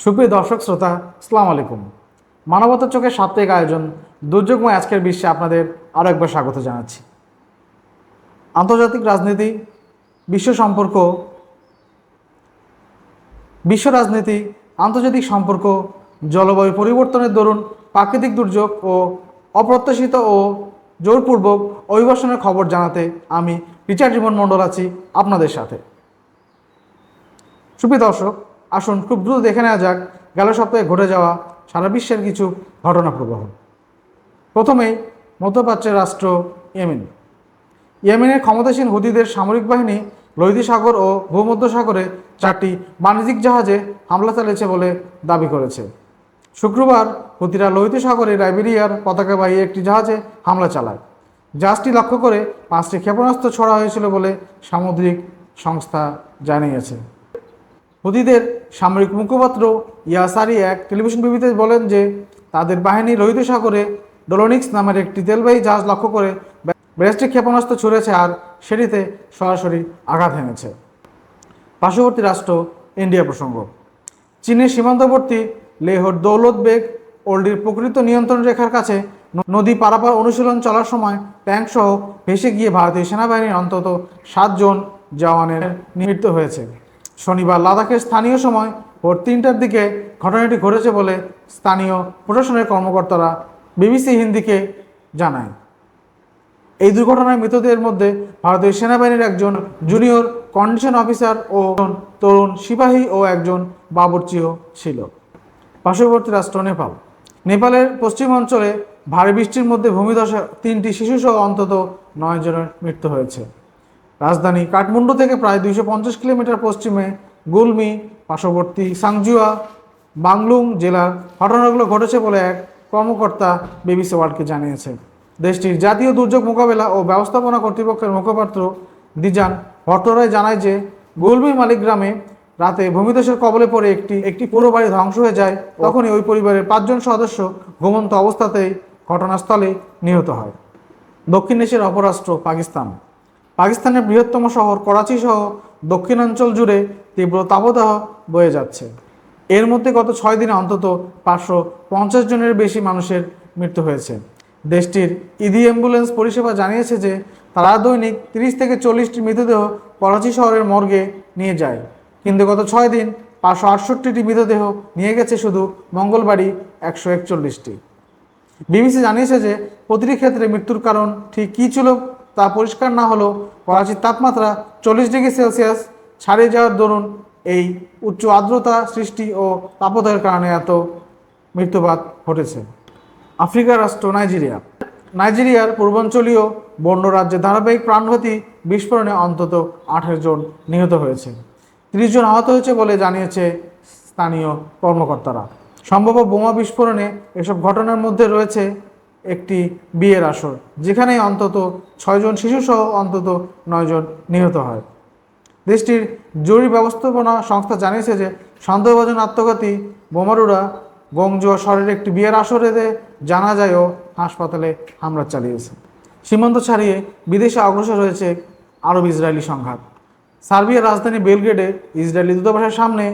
সুপ্রিয় দর্শক শ্রোতা সালাম আলাইকুম। মানবতার চোখে সাপ্তাহিক আয়োজন, দুর্যোগময় আজকের বিশ্বে আপনাদের আরও একবার স্বাগত জানাচ্ছি। আন্তর্জাতিক রাজনীতি, বিশ্ব সম্পর্ক, বিশ্ব রাজনীতি, আন্তর্জাতিক সম্পর্ক, জলবায়ু পরিবর্তনের দরুন প্রাকৃতিক দুর্যোগ ও অপ্রত্যাশিত ও জোরপূর্বক অভিবাসনের খবর জানাতে আমি রিচার্ড জীবন মণ্ডল আছি আপনাদের সাথে। সুপ্রিয় দর্শক আসুন, খুব দ্রুত দেখে নেওয়া যাক, গেল সপ্তাহে ঘটে যাওয়া সারা বিশ্বের কিছু ঘটনা প্রবাহ প্রথমেই মধ্যপ্রাচ্যের রাষ্ট্র ইয়েমেন। ইয়েমেনের ক্ষমতাসীন হুদিদের সামরিক বাহিনী লোহিত সাগর ও ভূমধ্যসাগরে চারটি বাণিজ্যিক জাহাজে হামলা চালিয়েছে বলে দাবি করেছে। শুক্রবার হুতিরা লোহিত সাগরে লাইবেরিয়ার পতাকাবাহী একটি জাহাজে হামলা চালায়। জাহাজটি লক্ষ্য করে পাঁচটি ক্ষেপণাস্ত্র ছড়া হয়েছিল বলে সামুদ্রিক সংস্থা জানিয়েছে। হুদিদের সামরিক মুখপাত্র ইয়াসারি এক টেলিভিশন বিবিতে বলেন যে, তাদের বাহিনী লোহিত সাগরে ডোলোনিক্স নামের একটি তেলবাহী জাহাজ লক্ষ্য করে ব্যালিস্টিক ক্ষেপণাস্ত্র ছুড়েছে আর সেটিতে সরাসরি আঘাত হেনেছে। পার্শ্ববর্তী রাষ্ট্র ইন্ডিয়া প্রসঙ্গ। চীনের সীমান্তবর্তী লেহর দৌলত বেগ ওল্ডির প্রকৃত নিয়ন্ত্রণ রেখার কাছে নদী পারাপার অনুশীলন চলার সময় ট্যাঙ্ক সহ ভেসে গিয়ে ভারতীয় সেনাবাহিনীর অন্তত সাতজন জওয়ানের মৃত্যু হয়েছে। শনিবার লাদাখের স্থানীয় সময় ভোর তিনটার দিকে ঘটনাটি ঘটেছে বলে স্থানীয় প্রশাসনের কর্মকর্তারা বিবিসি হিন্দিকে জানায়। এই দুর্ঘটনায় মৃতদের মধ্যে ভারতীয় সেনাবাহিনীর একজন জুনিয়র কন্ডিশন অফিসার ও তরুণ সিপাহী ও একজন বাবুর্চিও ছিল। পার্শ্ববর্তী রাষ্ট্র নেপাল। নেপালের পশ্চিম অঞ্চলে ভারী বৃষ্টির মধ্যে ভূমিধসে তিনটি শিশুসহ অন্তত নয় জনের মৃত্যু হয়েছে। রাজধানী কাঠমান্ডু থেকে প্রায় দুইশো পঞ্চাশ কিলোমিটার পশ্চিমে গুলমি, পার্শ্ববর্তী সাংজুয়া, বাংলুং জেলার ঘটনাগুলো ঘটেছে বলে এক কর্মকর্তা বিবিসি ওয়ার্ল্ডকে জানিয়েছে। দেশটির জাতীয় দুর্যোগ মোকাবেলা ও ব্যবস্থাপনা কর্তৃপক্ষের মুখপাত্র দিজান ভট্টরায় জানায় যে গুলমি মালিক গ্রামে রাতে ভূমিধসের কবলে পড়ে একটি একটি পুরো বাড়ি ধ্বংস হয়ে যায়, তখনই ওই পরিবারের পাঁচজন সদস্য ঘুমন্ত অবস্থাতেই ঘটনাস্থলে নিহত হয়। দক্ষিণ এশিয়ার অপরাষ্ট্র পাকিস্তান। পাকিস্তানের বৃহত্তম শহর করাচি সহ দক্ষিণাঞ্চল জুড়ে তীব্র তাপদাহ বয়ে যাচ্ছে। এর মধ্যে গত ছয় দিনে অন্তত পাঁচশো পঞ্চাশ জনের বেশি মানুষের মৃত্যু হয়েছে। দেশটির ইডি অ্যাম্বুলেন্স পরিষেবা জানিয়েছে যে, তারা দৈনিক তিরিশ থেকে চল্লিশটি মৃতদেহ করাচি শহরের মর্গে নিয়ে যায়। কিন্তু গত ছয় দিন পাঁচশো আটষট্টিটি মৃতদেহ নিয়ে গেছে শুধু মঙ্গলবারই একশো একচল্লিশটি। বিবিসি জানিয়েছে যে, প্রতিটি ক্ষেত্রে মৃত্যুর কারণ ঠিক কী ছিল তা পরিষ্কার না হলেও করাচির তাপমাত্রা চল্লিশ ডিগ্রি সেলসিয়াস ছাড়িয়ে যাওয়ার দরুন এই উচ্চ আর্দ্রতা সৃষ্টি ও তাপদাহের কারণে এত মৃত্যুপাত ঘটেছে। আফ্রিকার রাষ্ট্র নাইজেরিয়া। নাইজেরিয়ার পূর্বাঞ্চলীয় বন্য রাজ্যে ধারাবাহিক প্রাণঘাতী বিস্ফোরণে অন্তত আঠারো জন নিহত হয়েছে। তিরিশ জন আহত হয়েছে বলে জানিয়েছে স্থানীয় কর্মকর্তারা। সম্ভাব্য বোমা বিস্ফোরণে এসব ঘটনার মধ্যে রয়েছে একটি বিয়ের আসর, যেখানে অন্তত ছয়জন শিশুসহ অন্তত নয়জন নিহত হয়। দেশটির জরুরি ব্যবস্থাপনা সংস্থা জানিয়েছে যে, সন্দেহভাজন আত্মঘাতী বোমারুরা গংজুয়া শহরের একটি বিয়ের আসরেতে জানা যায় ও হাসপাতালে হামলা চালিয়েছে। সীমান্ত ছাড়িয়ে বিদেশে অগ্রসর হয়েছে আরব ইসরায়েলি সংঘাত। সার্বিয়ার রাজধানী বেলগ্রেডে ইসরায়েলি দূতাবাসের সামনে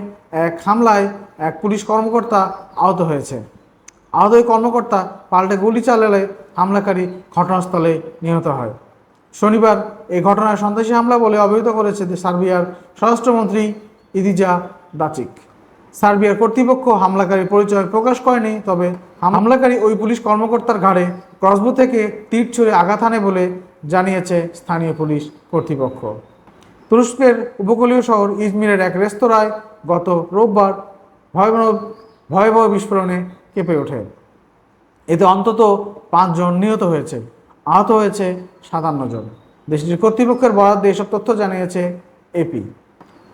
এক হামলায় এক পুলিশ কর্মকর্তা আহত হয়েছে। আহত ওই কর্মকর্তা পাল্টে গুলি চালালে হামলাকারী ঘটনাস্থলে নিহত হয়। শনিবার এই ঘটনায় সন্ত্রাসী হামলা বলে অভিহিত করেছে সার্বিয়ার স্বরাষ্ট্রমন্ত্রী ইদিজা দাচিক। সার্বিয়ার কর্তৃপক্ষ হামলাকারীর পরিচয় প্রকাশ করেনি, তবে হামলাকারী ওই পুলিশ কর্মকর্তার ঘাড়ে ক্রসবো থেকে তীর ছুড়ে আঘাত হানে বলে জানিয়েছে স্থানীয় পুলিশ কর্তৃপক্ষ। তুরস্কের উপকূলীয় শহর ইজমিরের এক রেস্তোরাঁয় গত রোববার ভয়াবহ ভয়াবহ বিস্ফোরণে কেঁপে ওঠে। এতে অন্তত পাঁচজন নিহত হয়েছে, আহত হয়েছে সাতান্ন জন। দেশটির কর্তৃপক্ষের বরাদ্দ এসব তথ্য জানিয়েছে এপি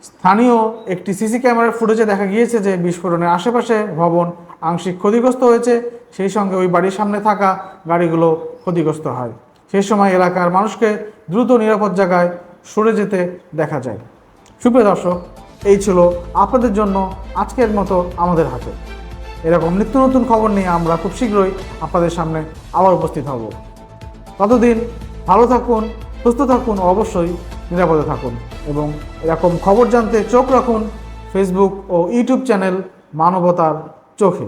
স্থানীয় একটি সিসি ক্যামেরার ফুটেজে দেখা গিয়েছে যে বিস্ফোরণের আশেপাশে ভবন আংশিক ক্ষতিগ্রস্ত হয়েছে, সেই সঙ্গে ওই বাড়ির সামনে থাকা গাড়িগুলো ক্ষতিগ্রস্ত হয়। সেই সময় এলাকার মানুষকে দ্রুত নিরাপদ জায়গায় সরে যেতে দেখা যায়। সুপ্রিয় দর্শক, এই ছিল আপনাদের জন্য আজকের মতো আমাদের হাতে। এরকম নিত্য নতুন খবর নিয়ে আমরা খুব শীঘ্রই আপনাদের সামনে আবার উপস্থিত হব। ততদিন ভালো থাকুন, সুস্থ থাকুন, অবশ্যই নিরাপদে থাকুন এবং এরকম খবর জানতে চোখ রাখুন ফেসবুক ও ইউটিউব চ্যানেল মানবতার চোখে।